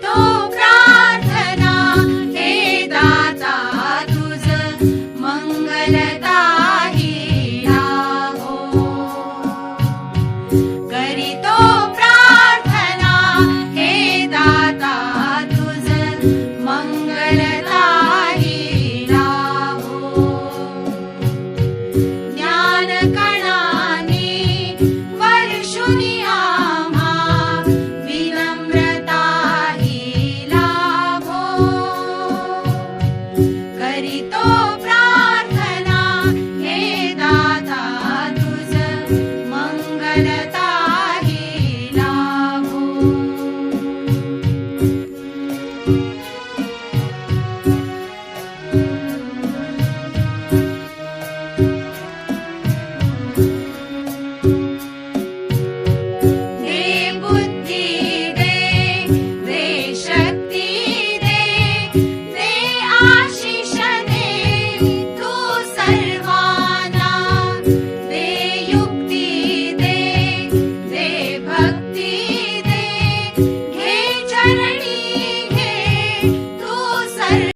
Tito. करीतो प्रार्थना. हे दाता तुझ मंगलता हे लागो